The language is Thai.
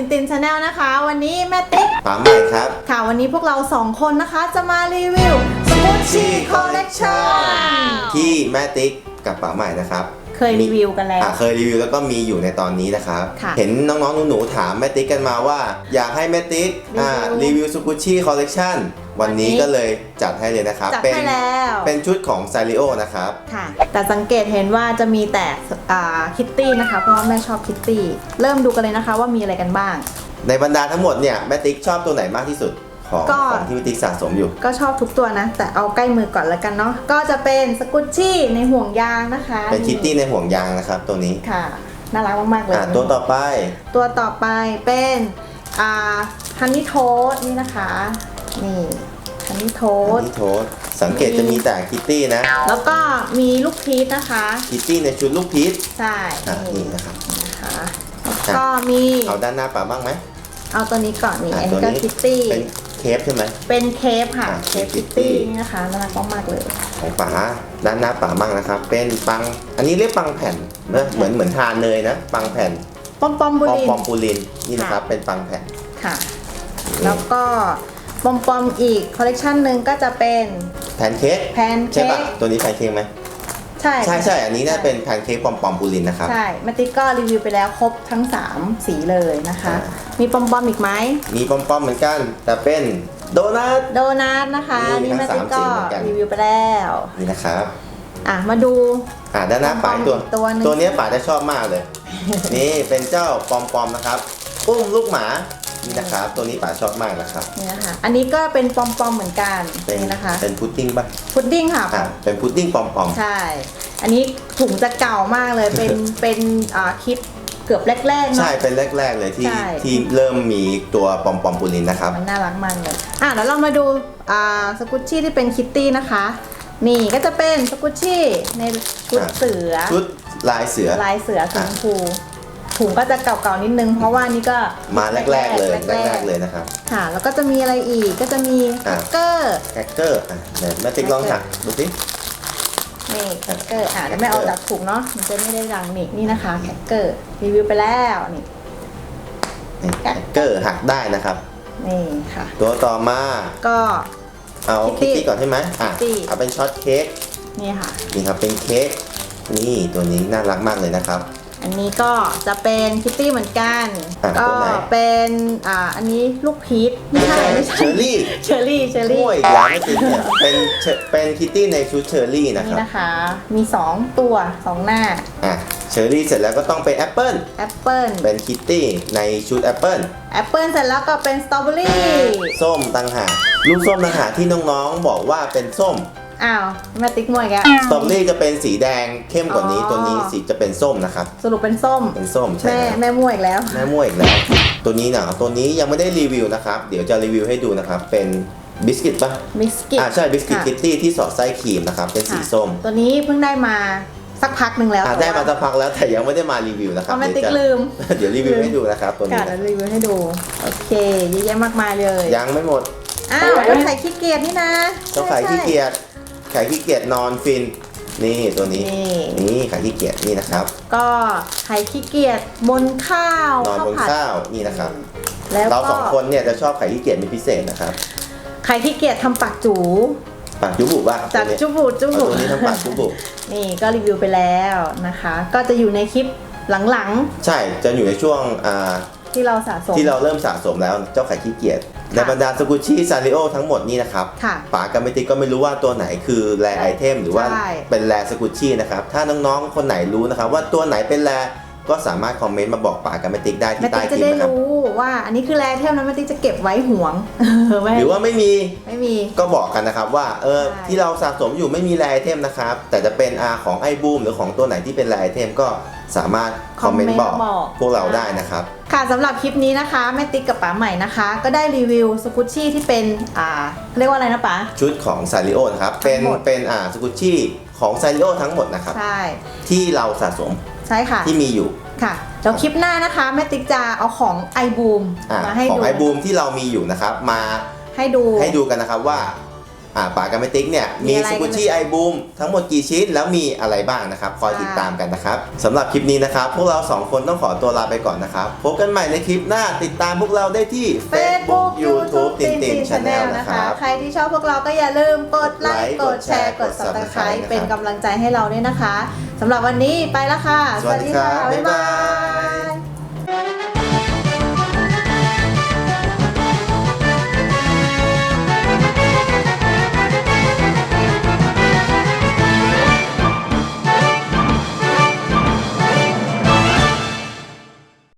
ตินตินชาแนลนะคะ วันนี้แม่ติ๊กป๋าใหม่ครับ ค่ะวันนี้พวกเราสองคนนะคะจะมารีวิวสมูทชีคอลเลกชันที่แม่ติ๊กกับป๋าใหม่นะครับ เคยรีวิวกันแล้ว อะเคยรีวิวแล้วก็มีอยู่ในตอนนี้นะครับ ค่ะเห็นน้องๆหนูๆถามแม่ติ๊กกันมาว่า อยากให้แม่ติ๊กอ่ารีรีวิววิวสกุชี่คอลเลกชันวันนี้วันนี้ ก็เลยจัดให้เลยนะครับ จัดเป็นให้แล้วเป็นชุดของซาริโอนะครับ ค่ะ แต่สังเกตเห็นว่าจะมีแต่อ่าคิตตี้นะคะ เพราะว่าแม่ชอบคิตตี้ เริ่มดูกันเลยนะคะว่ามีอะไรกันบ้าง ในบรรดาทั้งหมดเนี่ยแม่ติ๊กชอบตัวไหนมากที่สุด ของก็ ของที่แม่ติ๊กสะสมอยู่ ก็ชอบทุกตัวนะ แต่เอาใกล้มือก่อนแล้วกันเนาะก็จะเป็นสกุชชี่ในห่วงยางนะคะเป็นคิตตี้ในห่วงยางนะครับตัวนี้ค่ะ น่ารักมากๆเลย อะตัวต่อไป ตัวต่อไปเป็นอ่าฮันนี่โทสนี่นะคะ นี่ฮันนี่โทอัสนนี้โทษสังเกตจะมีแต่คิตตี้นะ แล้วก็มีลูกพีชนะคะ คิตตี้ในชุดลูกพีชใช่อะนี่นี่นะครับ นะคะแล้วก็มี เอาด้านหน้าป่าบ้างไหมเอาตัวนี้ก่อนนี่อะอันตันี้วก็นี้ คิตตี้เป็น เคฟใช่ไหม เป็นเคปค่ะอะ เคปเคปคิตตี้ Kitty นี่นะคะน่ารักมากๆเลย ของป๋าด้านหน้าป๋าบ้างนะครับ เป็นปัง อันนี้เรียกปังแผ่นนะเหมือนเหมือนทานเนยนะ ปังแผ่น ปอมปอมบุปอมลิน ปอมปูลิน นี่นะครับค่ะเป็นปังแผ่น ค่ะ แล้วก็ปอมปอมอีกคอลเลกชันหนึ่งก็จะเป็นแพนเค้กแพนใช่เค้ปะกตัวนี้แพนเค้กไหม ใช่ใช่ใช่อันนี้น่าเป็นแพนเค้กปอมปอมปูลินนะครับ ใช่มาติกก็รีวิวไปแล้วครบทั้ง 3 สีเลยนะคะอ่ามีปอมปอมอีกไหม มีปอมปอมเหมือนกัน แต่เป็นโดนัท โดนัทนะคะ นี่นี่ทั้มางสาติมกก็สีเหมือนกันรีวิวไปแล้ว นี่นะครับอะมาดู อ่าด้านหน้าป๋าอีกตัวปอมปอมอีกตัวหนึ่งตัวเนี้ยป๋าจะชอบมากเลย นี่เป็นเจ้าปอมปอมนะครับอุ้มลูกหมา นี่นะครับ ตัวนี้ป๋าชอบมากนะครับนี่นะคะอันนี้ก็เป็นปอมปอมเหมือนกันเป็นนี่นะคะเป็นพุดดิ้งป่ะพุดดิ้งค่ะอ่าเป็นพุดดิ้งปอมปอมใช่ อันนี้ถุงจะเก่ามากเลยเป็นเป็นอ่าคลิปเกือบแรกๆเนาะ ใช่เป็นแรกๆเลยที่ใช่ ที่เริ่มมีตัวปอมปอมปูลินนะครับมันน่ารักมากเลย อะแล้วเรามาดูอ่าสกุชชี่ที่เป็นคิตตี้นะคะ นี่ก็จะเป็นสกุชชี่ในชุดอะเสือ ชุดลายเสือ ลายเสือสีชมพู ถุงก็จะเก่าๆนิดนึง เพราะว่านี่ก็มาแรก ๆ เลยแรกๆแรกๆเลยนะครับ ค่ะ แล้วก็จะมีอะไรอีกก็จะมีแคอะคเกอร์แคคเกอร์อะเดี๋ยวแม่ติ๊กลองหักดูสินี่แคคเกอร์อะเดี๋ยวไม่เอาจากถุงเนาะมันจะไม่ได้ดังนี่นี่นะคะแคคเกอร์รีวิวไปแล้วนี่นี่แคคเกอร์หักได้นะครับนี่ค่ะ ตัวต่อมาก็เอา Kitty คิตตี้ก่อนใช่ไหมอะ Kitty เอาเป็นช็อตเค้กนี่ค่ะนี่ครับเป็นเค้กนี่ตัวนี้น่ารักมากเลยนะครับ อันนี้ก็จะเป็นคิตตี้เหมือนกัน อะก็ตัวไหน เป็นอ่าอันนี้ลูกพีชไม่ใช่ไม่เชใช่อร์รี่เชอร์รี่เชอร์รี่ โอ้ยร้านไม่ติดเนี่ยเป็นเชอเป็นคิตตี้ในชุดเชอร์รี่นะคนี่รับ นะคะ มี 2 ตัว 2 หน้าอะเชอร์รี่เสร็จแล้วก็ต้องเป็นแอปเปิลแอปเปิลเป็นคิตตี้ในชุดแอปเปิลแอปเปิลเสร็จแล้วก็เป็นสตรอเบอรี่ส้มต่างหากลูกส้มต่างหากที่น้องๆบอกว่าเป็นส้ม อ้าวแม่ติ๊กมวยแกสตรอเบอรี่จะเป็นสีแดงเข้มกว่านี้อ๋อตัวนี้สีจะเป็นส้มนะครับ สรุปเป็นส้ม เป็นส้มใช่แม่ครับแม่มวยอีกแล้ว แม่ม่วยอีกแล้ว ตัวนี้เนาะตัวนี้ยังไม่ได้รีวิวนะครับ เดี๋ยวจะรีวิวให้ดูนะครับ เป็นบิสกิตป่ะมิสกิตอ่าใช่บิสกิตคิตตี้ที่สอดไส้ครีมนะครับ เป็นสีส้ม ตัวนี้เพิ่งได้มาสักพักหนึ่งแล้วอ่าได้มาสักพักแล้วแต่ยังไม่ได้มารีวิวนะคเพรับราะแม่เดี๋ติ๊ยวกจะลืมเดี๋ยวรีวิวให้ดูนะครับตัวนี้ค่ะนะแล้วรีวิวให้ดู โอเคเยอะแยะมากมายเลย ยังไม่หมด อ้าวแล้วไข่ขี้เกียจนี่นะเจ้าไข่ขี้เกียจ ไข่ขี้เกียจนอนฟิน นี่ตัวนี้ นี่ นี่ไข่ขี้เกียจนี่นะครับ ก็ไข่ขี้เกียจบนข้าวนอนบนผัดข้าวนี่นะครับ แล้วเราก็สองคนเนี่ยจะชอบไข่ขี้เกียจเป็นพิเศษนะครับไข่ขี้เกียจทำปากจูปากจุบุป่ะจากตัวนี้จุบุจุเอาบุ ตัวนี้ทำปากจุบุ นี่ก็รีวิวไปแล้วนะคะ ก็จะอยู่ในคลิปหลังใช่ จะอยู่ในช่วงอ่าๆ ที่เราสะสม ที่เราเริ่มสะสมแล้วเจ้าไข่ขี้เกียจในบรรดาสกุชชี่ซาริโอทั้งหมดนี้นะครับค่ะป๋ากับเมติกก็ไม่รู้ว่าตัวไหนคือแรไอเทมหรือว่าใช่ เป็นแรสกุชชี่นะครับ ถ้าน้องๆคนไหนรู้นะครับว่าตัวไหนเป็นแร ก็สามารถคอมเมนต์มาบอกป๋ากับเมติกได้แม่ที่ใต้ติ๊กคจะลิปได้นะครับ รู้ว่าอันนี้คือแรเทมนะแม่ติ๊กจะเก็บไว้ห่วงไม่หรือว่าไม่มีไม่มี ก็บอกกันนะครับว่าเออใช่ ที่เราสะสมอยู่ไม่มีแรไอเทมนะครับ แต่จะเป็นอาของไอบูมหรือของตัวไหนที่เป็นแรไอเทมก็สามารถคอมเมนต์บอกพวกเราได้นะครับ ค่ะสำหรับคลิปนี้นะคะแม่ติ๊กกับป๋าใหม่นะคะ ก็ได้รีวิวสกุชชี่ที่เป็นอ่าเรียกว่าอะไรนะป๋า ชุดของซาริโอนะครับ เป็นทั้งหมด เป็นอ่าสกุชชี่ของซาริโอทั้งหมดนะครับ ใช่ ที่เราสะสม ใช่ค่ะ ที่มีอยู่ค่ะเดี๋ยวคลิปหน้านะคะแม่ติ๊กจะเอาของไอบูมอามาให้ของดูไอบูมที่เรามีอยู่นะครับ มาให้ดูให้ดูกันนะครับว่า อ่าปากกาเมติกเนี่ยมีมีอะไรสกุชชี่ไอบูมทั้งหมดกี่ชิ้นแล้วมีอะไรบ้างนะครับ คอยติดตามกันนะครับสำหรับคลิปนี้นะครับ พวกเราสองคนต้องขอตัวลาไปก่อนนะครับ พบกันใหม่ในคลิปหน้าติดตามพวกเราได้ที่ Facebook YouTube ตินติตินนชาชาแนแนลลนะนะคคะรับใครที่ชอบพวกเราก็อย่าลืมกดไลค์กกดดแชแชร์ร์กกดด Subscribe subscribe นะครับเป็นกำลังใจให้เราด้วยนะคะสำหรับวันนี้ไปแล้วค่ะ สวัสดีครับบ๊ายบาบ๊ายบายย